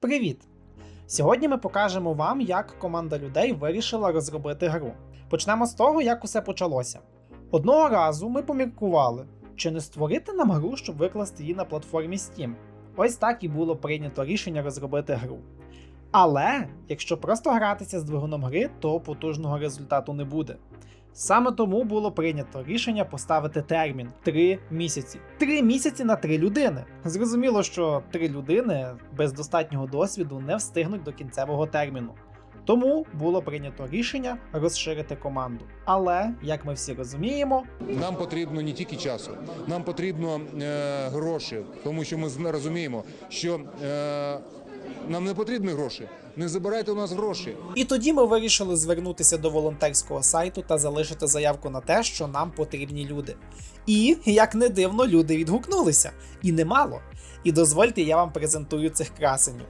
Привіт! Сьогодні ми покажемо вам, як команда людей вирішила розробити гру. Почнемо з того, як усе почалося. Одного разу ми поміркували, чи не створити нам гру, щоб викласти її на платформі Steam. Ось так і було прийнято рішення розробити гру. Але якщо просто гратися з двигуном гри, то потужного результату не буде. Саме тому було прийнято рішення поставити термін 3 місяці. 3 місяці на 3 людини. Зрозуміло, що 3 людини без достатнього досвіду не встигнуть до кінцевого терміну. Тому було прийнято рішення розширити команду. Але, як ми всі розуміємо, Нам потрібно не тільки часу, нам потрібно е, гроші, тому що ми розуміємо, що е, нам не потрібні гроші. Не забирайте у нас гроші. І тоді ми вирішили звернутися до волонтерського сайту та залишити заявку на те, що нам потрібні люди. І, як не дивно, люди відгукнулися. І немало. І дозвольте, я вам презентую цих красенів.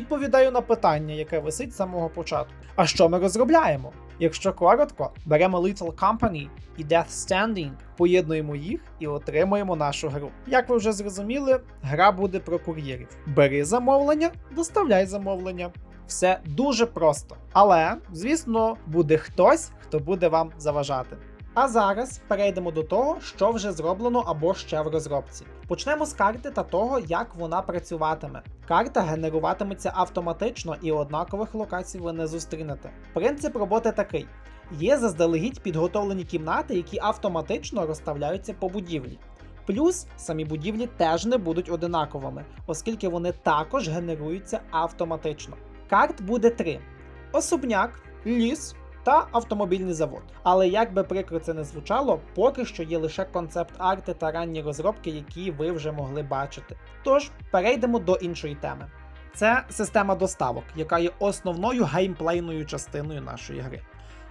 Відповідаю на питання, яке висить з самого початку. А що ми розробляємо? Якщо коротко, беремо Little Company і Death Standing, поєднуємо їх і отримуємо нашу гру. Як ви вже зрозуміли, гра буде про кур'єрів. Бери замовлення, доставляй замовлення. Все дуже просто. Але, звісно, буде хтось, хто буде вам заважати. А зараз перейдемо до того, що вже зроблено або ще в розробці. Почнемо з карти та того, як вона працюватиме. Карта генеруватиметься автоматично і однакових локацій ви не зустрінете. Принцип роботи такий: є заздалегідь підготовлені кімнати, які автоматично розставляються по будівлі. Плюс самі будівлі теж не будуть одинаковими, оскільки вони також генеруються автоматично. Карт буде три: особняк, ліс та автомобільний завод. Але як би прикро це не звучало, поки що є лише концепт-арти та ранні розробки, які ви вже могли бачити. Тож перейдемо до іншої теми. Це система доставок, яка є основною геймплейною частиною нашої гри.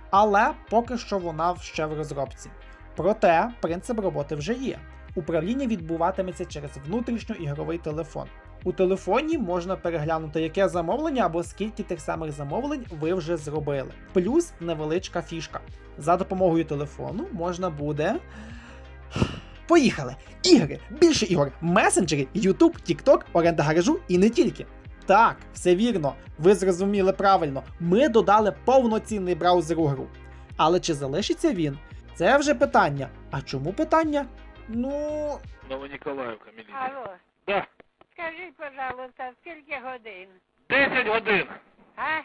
Але поки що вона ще в розробці. Проте принцип роботи вже є. Управління відбуватиметься через внутрішньоігровий телефон. У телефоні можна переглянути, яке замовлення або скільки тих самих замовлень ви вже зробили. Плюс невеличка фішка. За допомогою телефону можна буде. Поїхали! Ігри, більше ігор, месенджери, YouTube, TikTok, оренда гаражу і не тільки. Так, все вірно, ви зрозуміли правильно. Ми додали повноцінний браузер у гру. Але чи залишиться він? Це вже питання. А чому питання? Ну, Новоніколаївка, міліція. Алло, Да. Скажіть, пожалуйста, скільки годин? 10 годин. А?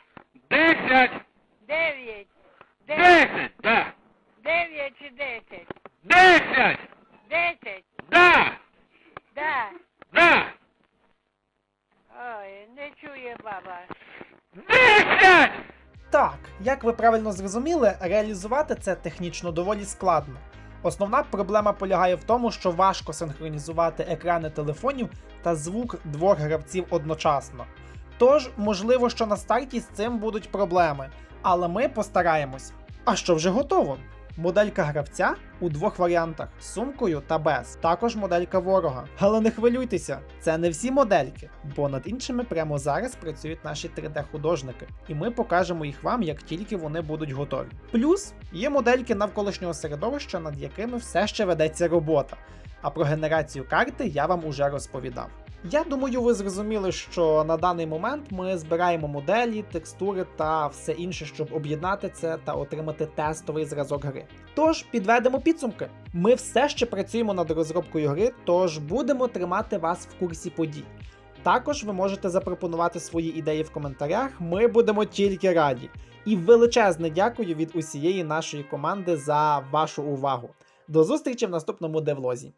10! Дев'ять. 10! Да! Дев'ять чи десять? 10! Десять? Да! Да. Да! Ой, не чує баба. 10! Так, як ви правильно зрозуміли, реалізувати це технічно доволі складно. Основна проблема полягає в тому, що важко синхронізувати екрани телефонів та звук двох гравців одночасно. Тож, можливо, що на старті з цим будуть проблеми, але ми постараємось. А що вже готово? Моделька гравця у двох варіантах сумкою та без. Також моделька ворога. Але не хвилюйтеся, це не всі модельки, бо над іншими прямо зараз працюють наші 3D-художники, і ми покажемо їх вам, як тільки вони будуть готові. Плюс є модельки навколишнього середовища, над якими все ще ведеться робота. А про генерацію карти я вам уже розповідав. Я думаю, ви зрозуміли, що на даний момент ми збираємо моделі, текстури та все інше, щоб об'єднати це та отримати тестовий зразок гри. Тож підведемо підсумки. Ми все ще працюємо над розробкою гри, тож будемо тримати вас в курсі подій. Також ви можете запропонувати свої ідеї в коментарях. Ми будемо тільки раді. І величезне дякую від усієї нашої команди за вашу увагу. До зустрічі в наступному девлозі.